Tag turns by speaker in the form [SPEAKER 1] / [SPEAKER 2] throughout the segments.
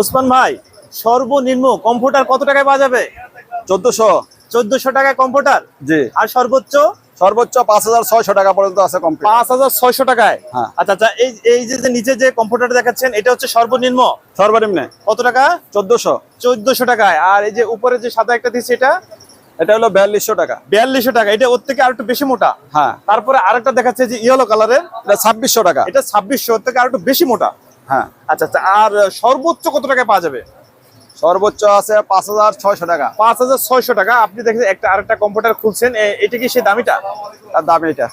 [SPEAKER 1] ওসমান ভাই সর্বনিম্ন কম্পিউটার কত টাকায় পাওয়া যাবে?
[SPEAKER 2] চোদ্দশো।
[SPEAKER 1] চোদ্দশো টাকায় কম্পিউটার?
[SPEAKER 2] জি।
[SPEAKER 1] আর সর্বোচ্চ?
[SPEAKER 2] সর্বোচ্চ পাঁচ হাজার ছয়শো টাকা পর্যন্ত আছে
[SPEAKER 1] পাঁচ হাজার ছয়শো টাকায়?
[SPEAKER 2] হ্যাঁ।
[SPEAKER 1] আচ্ছা আচ্ছা এই এই যে নিচে যে কম্পিউটার দেখাচ্ছেন এটা হচ্ছে সর্বনিম্ন?
[SPEAKER 2] সর্বনিম্ন।
[SPEAKER 1] কত টাকা?
[SPEAKER 2] চোদ্দশো।
[SPEAKER 1] চোদ্দশো টাকায়। আর এই যে উপরে যে সাদা একটা দিচ্ছে এটা?
[SPEAKER 2] এটা হলো বিয়াল্লিশশো টাকা।
[SPEAKER 1] বিয়াল্লিশশো টাকা। এটা ওর থেকে আর একটু বেশি মোটা।
[SPEAKER 2] হ্যাঁ।
[SPEAKER 1] তারপরে আরেকটা দেখাচ্ছে যে ইয়েলো কালারের
[SPEAKER 2] এটা ছাব্বিশশো টাকা।
[SPEAKER 1] এটা ছাব্বিশশো ওর থেকে আর একটু বেশি মোটা।
[SPEAKER 2] হ্যাঁ।
[SPEAKER 1] আচ্ছা আচ্ছা আর সর্বোচ্চ কত টাকায় পাওয়া যাবে?
[SPEAKER 2] সর্বোচ্চ আছে পাঁচ হাজার ছয়শো টাকা।
[SPEAKER 1] পাঁচ হাজার ছয়শো টাকা। আপনি দেখেন একটা আরেকটা কম্পিউটার খুলছেন এটা কি সেই দামিটা?
[SPEAKER 2] আর দাম এটা।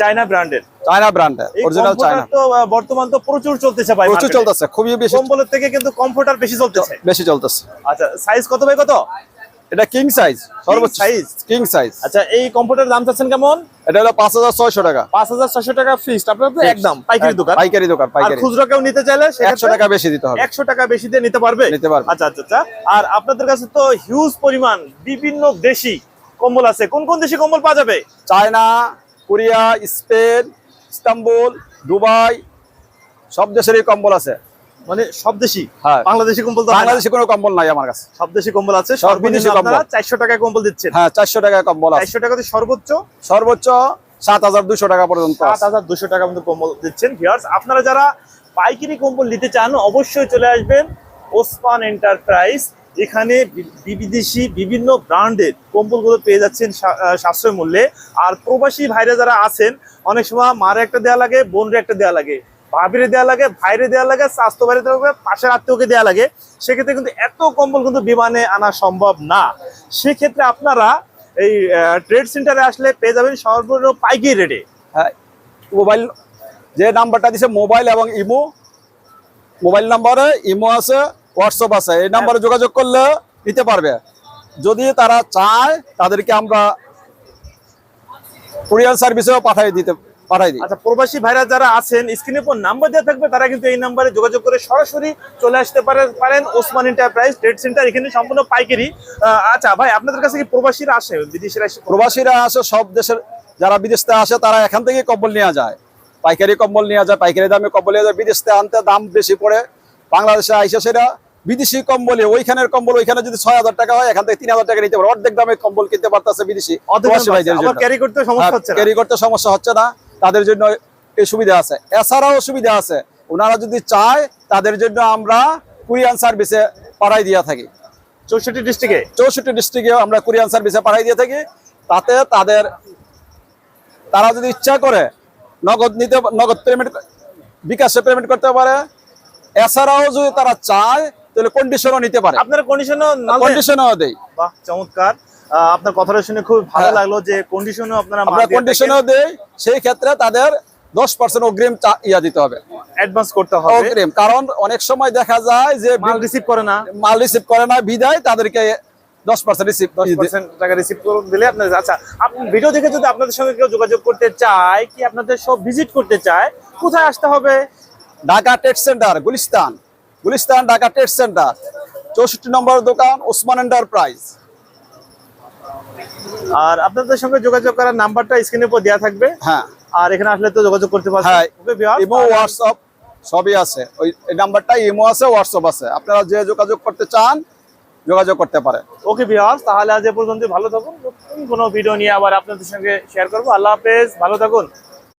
[SPEAKER 1] চায়না ব্র্যান্ডের।
[SPEAKER 2] চায়না ব্র্যান্ডের অরিজিনাল চায়না।
[SPEAKER 1] তো বর্তমান তো প্রচুর চলতেছে ভাই
[SPEAKER 2] প্রচুর চলতেছে খুবই বেশি।
[SPEAKER 1] কম্বলের থেকে কিন্তু কম্পিউটার বেশি চলতেছে।
[SPEAKER 2] বেশি চলতেছে।
[SPEAKER 1] আচ্ছা সাইজ কত ভাই কত?
[SPEAKER 2] এটা কিং সাইজ সর্বোচ্চ
[SPEAKER 1] size?
[SPEAKER 2] কিং সাইজ
[SPEAKER 1] আচ্ছা এই কম্পিউটার দাম চাচ্ছেন কেমন?
[SPEAKER 2] এটা হলো পাঁচ হাজার ছয়শো টাকা।
[SPEAKER 1] পাঁচ হাজার ছশো টাকা ফিক্সড আপনার তো একদম পাইকারি দোকান।
[SPEAKER 2] পাইকারি দোকান পাইকারি।
[SPEAKER 1] খুচরো কেউ নিতে চাইলে
[SPEAKER 2] একশো টাকা বেশি দিতে হবে।
[SPEAKER 1] একশো টাকা বেশি দিয়ে নিতে পারবে?
[SPEAKER 2] নিতে পারবে।
[SPEAKER 1] আচ্ছা আচ্ছা আচ্ছা। আর আপনাদের কাছে তো হিউজ পরিমাণ বিভিন্ন দেশি কম্বল আছে। কোন কোন দেশি কম্বল পাওয়া যাবে?
[SPEAKER 2] China Korea Spain Istanbul Dubai সব দেশেরই কম্বল আছে।
[SPEAKER 1] মানে সব দেশি?
[SPEAKER 2] হ্যাঁ।
[SPEAKER 1] বাংলাদেশি কম্বল
[SPEAKER 2] বাংলাদেশে কোনো কম্বল নাই আমার কাছে।
[SPEAKER 1] সব দেশি কম্বল আছে সর্বনিম্ন আপনারা
[SPEAKER 2] কম্বল।
[SPEAKER 1] চারশো টাকায় কম্বল দিচ্ছেন।
[SPEAKER 2] হ্যাঁ চারশো টাকায় কম্বল আছে।
[SPEAKER 1] চারশো টাকাতে সর্বোচ্চ?
[SPEAKER 2] সর্বোচ্চ সাত হাজার দুশো টাকা পর্যন্ত
[SPEAKER 1] সাত
[SPEAKER 2] আছে।
[SPEAKER 1] হাজার দুশো টাকা মতো কম্বল দিচ্ছেন ভিউয়ার্স আপনারা যারা পাইকারি কম্বল নিতে চান অবশ্যই চলে আসবেন ওসমান এন্টারপ্রাইজ। এখানে বিদেশি বিভিন্ন ব্র্যান্ডের কম্বলগুলো পেয়ে যাচ্ছেন সাশ্রয় মূল্যে। আর প্রবাসী ভাইরা যারা আছেন অনেক সময় মারে একটা দেওয়া লাগে বোনরে একটা দেয়া লাগে। ভাবিরে দেওয়া লাগে ভাইরে দেওয়া লাগে স্বাস্থ্য বাইরে দেওয়া লাগে পাশের আত্মীয়কে দেওয়া লাগে। সেক্ষেত্রে কিন্তু এত কম্বল কিন্তু বিমানে আনা সম্ভব না। সেক্ষেত্রে আপনারা এই ট্রেড সেন্টারে আসলে পেয়ে যাবেন সর্বোচ্চ পাইকারি রেটে
[SPEAKER 2] হ্যাঁ মোবাইল যে নাম্বারটা দিছে মোবাইল এবং ইমো মোবাইল নাম্বারে ইমো আছে হোয়াটসঅ্যাপ আছে। এই নাম্বারে যোগাযোগ করলে নিতে পারবে। যদি তারা চায় তাদেরকে আমরা কুরিয়ার সার্ভিসেও পাঠিয়ে দিতে পাঠাই দিই।
[SPEAKER 1] আচ্ছা প্রবাসী ভাইরা যারা আছেন স্ক্রিনে পর নাম্বার দেওয়া থাকবে তারা কিন্তু এই নাম্বারে যোগাযোগ করে সরাসরি চলে আসতে পারে পারেন ওসমান এন্টারপ্রাইজ ট্রেড সেন্টার এখানে সম্পূর্ণ পাইকারি। আচ্ছা ভাই আপনাদের কাছে কি প্রবাসীরা আসে বিদেশিরা আসে
[SPEAKER 2] প্রবাসীরা আসে সব দেশের যারা বিদেশ থেকে আসে তারা এখান থেকে কম্বল নেওয়া যায়। পাইকারি কম্বল নেওয়া যায় পাইকারি দামে কম্বল নেওয়া যায়। বিদেশ থেকে আনতে দাম বেশি পড়ে বাংলাদেশে আইসা সেটা বিদেশি কম্বলে ওইখানের কম্বল ওইখানে যদি ছয় হাজার টাকা হয় এখান থেকে তিন হাজার টাকা নিতে পারে। অর্ধেক দামে কম্বল কিনতে পারতেছে বিদেশি।
[SPEAKER 1] ক্যারি করতে সমস্যা হচ্ছে
[SPEAKER 2] ক্যারি করতে সমস্যা হচ্ছে না। তাদের জন্য এই সুবিধা আছে। এছাড়াও সুবিধা আছে। ওনারা যদি চায় তাদের জন্য আমরা কুরিয়ান সার্ভিসে পাঠাই দিয়ে থাকি।
[SPEAKER 1] চৌষট্টি ডিস্ট্রিক্টে?
[SPEAKER 2] চৌষট্টি ডিস্ট্রিক্টে আমরা কুরিয়ান সার্ভিসে পাঠাই দিয়ে থাকি। তাতে তাদের তারা যদি ইচ্ছা করে নগদ নিতে নগদ পেমেন্ট বিকাশে পেমেন্ট করতে পারে। এছাড়াও যদি তারা চায় তাহলে কন্ডিশনও নিতে পারে।
[SPEAKER 1] আপনার কন্ডিশনও
[SPEAKER 2] কন্ডিশনও দেয়
[SPEAKER 1] বাহ চমৎকার। আপনার কথাটা শুনে খুব ভালো
[SPEAKER 2] হ্যাঁ।
[SPEAKER 1] লাগল যে কন্ডিশনও আপনারা
[SPEAKER 2] আমরা
[SPEAKER 1] দিয়ে
[SPEAKER 2] কন্ডিশনও দেই সেই ক্ষেত্রে তাদের দশ পার্সেন্ট অগ্রিম ইয়া দিতে হবে।
[SPEAKER 1] অ্যাডভান্স করতে হবে।
[SPEAKER 2] অগ্রিম কারণ অনেক সময় দেখা যায় যে
[SPEAKER 1] মাল রিসিভ করে না।
[SPEAKER 2] মাল রিসিভ করে না বিদায় তাদেরকে দশ পার্সেন্ট রিসিভ
[SPEAKER 1] টাকা রিসিভ করে দিলে আপনার আচ্ছা আপনি ভিডিও দেখে যদি আপনাদের সঙ্গে কেউ যোগাযোগ করতে চায় কি আপনাদের সব ভিজিট করতে চায় কোথায় আসতে হবে?
[SPEAKER 2] ঢাকা টেট সেন্টার গুলিস্তান। গুলিস্তান ঢাকা টেট সেন্টার চৌষট্টি নম্বর দোকান ওসমান এন্টারপ্রাইজ
[SPEAKER 1] আর আপনাদের সঙ্গে যোগাযোগ করার নাম্বারটা স্ক্রিনের উপর দেওয়া থাকবে।
[SPEAKER 2] হ্যাঁ।
[SPEAKER 1] আর এখানে আসলে তো যোগাযোগ করতে পারবেন
[SPEAKER 2] হ্যাঁ ইমো হোয়াটসঅ্যাপ সবই আছে। ওই এই নাম্বারটা ইমো আছে হোয়াটসঅ্যাপ আছে। আপনারা যে যোগাযোগ করতে চান যোগাযোগ করতে পারে
[SPEAKER 1] ওকে বিহার তাহলে আজ এ পর্যন্ত ভালো থাকুন। নতুন কোনো ভিডিও নিয়ে আবার আপনাদের সঙ্গে শেয়ার করব। আল্লাহ হাফেজ ভালো থাকুন।